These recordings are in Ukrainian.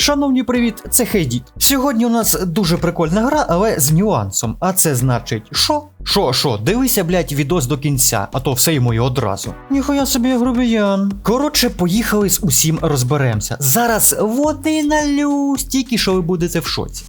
Шановні, привіт, це Хейдіт. Сьогодні у нас дуже прикольна гра, але з нюансом. А це значить, що? Що, що, дивися, блядь, відос до кінця, а то все йому й одразу. Ніхуя собі грубіян. Коротше, поїхали з усім розберемося. Зараз води налю, стільки, що ви будете в шоці.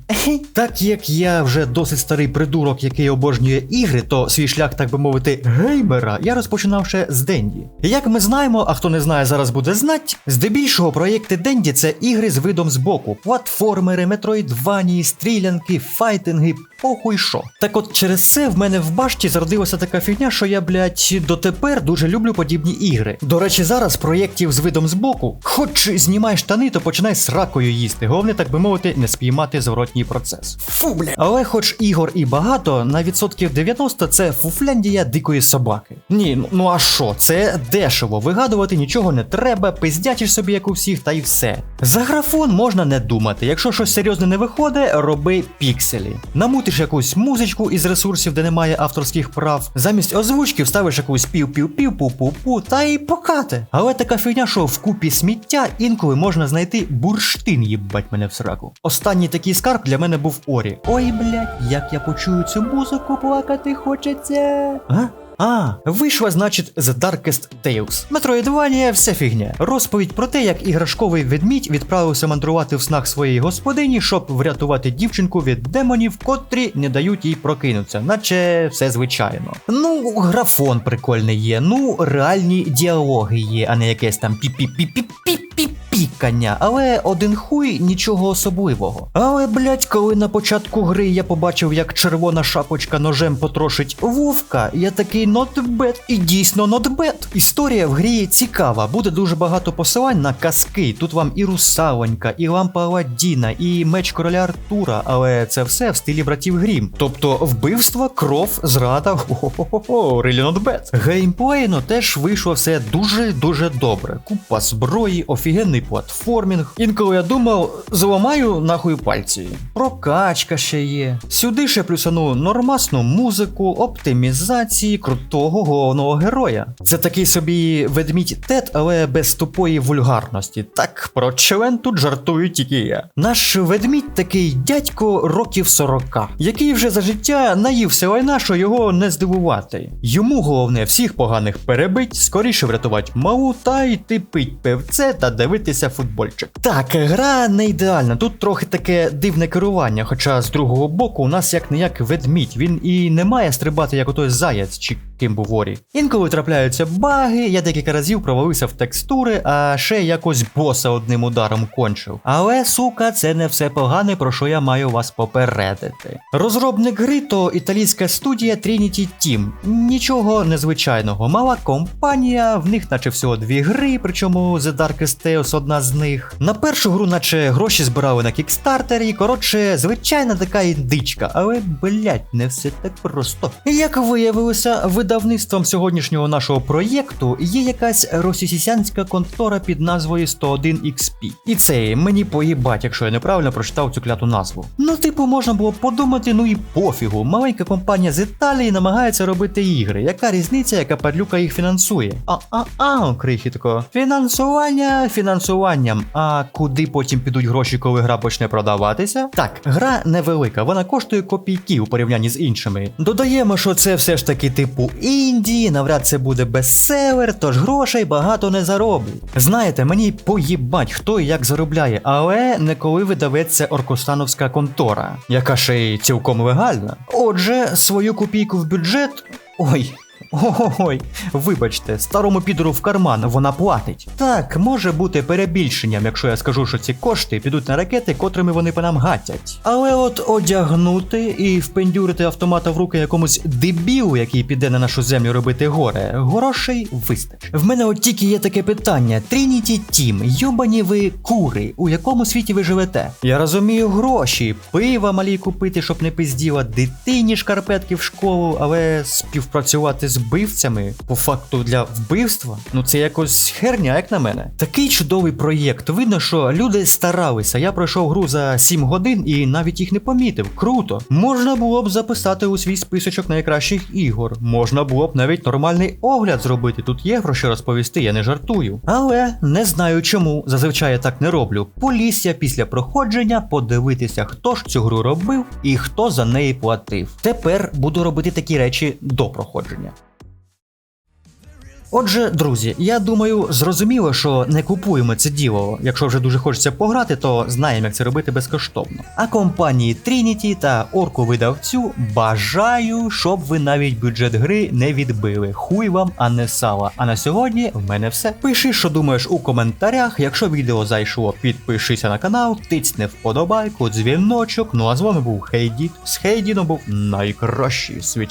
Так як я вже досить старий придурок, який обожнює ігри, то свій шлях, так би мовити, геймера, я розпочинав ще з Денді. Як ми знаємо, а хто не знає, зараз буде знать, здебільшого проєкти Денді це ігри з видом збоку, платформери, метроїдванії, стрілянки, файтинги, похуй що. Так от через це в мене в башті зародилася така фігня, що я, блядь, дотепер дуже люблю подібні ігри. До речі, зараз проєктів з видом збоку, хоч знімай штани, то починай сракою їсти. Головне, так би мовити, не спіймати зворотній процес. Фу, бля. Але хоч ігор і багато, на відсотків 90 це фуфляндія дикої собаки. Ні, ну, ну а що, це дешево. Вигадувати нічого не треба, пиздячиш собі, як у всіх, та й все. За графон можна не думати. Якщо щось серйозне не виходить, роби пікселі. Намутиш якусь музичку із ресурсів, де немає авторських прав. Замість озвучки вставиш якусь пів-пів-пів, пу-пу-пу, та й покати. Але така фігня, що в купі сміття інколи можна знайти бурштин, їбать мене в сраку. Останній такий скарб для мене був Орі. Ой, блядь, як я почую цю музику, плакати хочеться. А? А, вийшла, значить, The Darkest Tales. Метроїдванія, все фігня. Розповідь про те, як іграшковий ведмідь відправився мандрувати в снах своєї господині, щоб врятувати дівчинку від демонів, котрі не дають їй прокинутися, наче все звичайно. Ну, графон прикольний є, ну, реальні діалоги є, а не якесь там пі-пі-пі-пі-пі-пі пікання, але один хуй нічого особливого. Але, блять, коли на початку гри я побачив, як червона шапочка ножем потрошить вовка, я такий bad. І дійсно bad. Історія в грі цікава, буде дуже багато посилань на казки. Тут вам і русалонька, і лампа Аладдіна, і меч короля Артура, але це все в стилі братів Грім. Тобто вбивство, кров, зрада. Хо-хо-хо, really not bad. Геймплейно теж вийшло все дуже-дуже добре. Купа зброї, офігенний платформінг. Інколи я думав, зламаю нахуй пальці. Прокачка ще є. Сюди ще плюсану нормасну музику, оптимізації крутого головного героя. Це такий собі ведмідь тет, але без тупої вульгарності. Так, про член тут жартую тільки я. Наш ведмідь такий дядько років 40, який вже за життя наївся лайна, що його не здивувати. Йому головне всіх поганих перебить, скоріше врятувати малу та йти пить певце та дивитися футбольчик. Так, гра не ідеальна. Тут трохи таке дивне керування, хоча з другого боку у нас як не як ведмідь. Він і не має стрибати як отой заяць чи ким був Орі. Інколи трапляються баги, я декілька разів провалився в текстури, а ще якось боса одним ударом кончив. Але, сука, це не все погане, про що я маю вас попередити. Розробник гри то італійська студія Trinity Team. Нічого незвичайного. Мала компанія, в них наче всього дві гри, причому The Darkest Tales одна з них. На першу гру, наче гроші збирали на кікстартері. Коротше, звичайна така індичка, але блять, не все так просто. Як виявилося, видавництвом сьогоднішнього нашого проєкту є якась російська контора під назвою 101 XP. І це мені поїбать, якщо я неправильно прочитав цю кляту назву. Ну, типу, можна було подумати, ну і пофігу. Маленька компанія з Італії намагається робити ігри. Яка різниця, яка падлюка їх фінансує? А, а, а, крихітко. Фінансування фінансуванням. А куди потім підуть гроші, коли гра почне продаватися? Так, гра невелика, вона коштує копійки у порівнянні з іншими. Додаємо, що це все ж таки типу інді, навряд це буде бестселер, тож грошей багато не зароблять. Знаєте, мені поїбать, хто і як заробляє, але не коли видається Оркостановська контора, яка ще й цілком легальна. Отже, свою копійку в бюджет. Ой. Ой, вибачте, старому підору в карман вона платить. Так, може бути перебільшенням, якщо я скажу, що ці кошти підуть на ракети, котрими вони по нам гатять. Але от одягнути і впендюрити автомата в руки якомусь дебілу, який піде на нашу землю робити горе, грошей вистачить. В мене от тільки є таке питання: Trinity Team, йобані ви кури, у якому світі ви живете? Я розумію гроші, пива малі купити, щоб не пизділа, дитині шкарпетки в школу, але співпрацювати з вбивцями по факту для вбивства. Ну це якось херня, як на мене. Такий чудовий проєкт. Видно, що люди старалися. Я пройшов гру за 7 годин і навіть їх не помітив. Круто. Можна було б записати у свій списочок найкращих ігор. Можна було б навіть нормальний огляд зробити. Тут є про що розповісти, я не жартую. Але не знаю чому. Зазвичай я так не роблю. Поліз я після проходження подивитися, хто ж цю гру робив і хто за неї платив. Тепер буду робити такі речі до проходження. Отже, друзі, я думаю, зрозуміло, що не купуємо це діло. Якщо вже дуже хочеться пограти, то знаємо, як це робити безкоштовно. А компанії Trinity та орку видавцю бажаю, щоб ви навіть бюджет гри не відбили. Хуй вам, а не сала. А на сьогодні в мене все. Пиши, що думаєш у коментарях. Якщо відео зайшло, підпишися на канал, тицьни вподобайку, дзвіночок. Ну а з вами був Хейдіт. З Хейдіном був найкращий світ.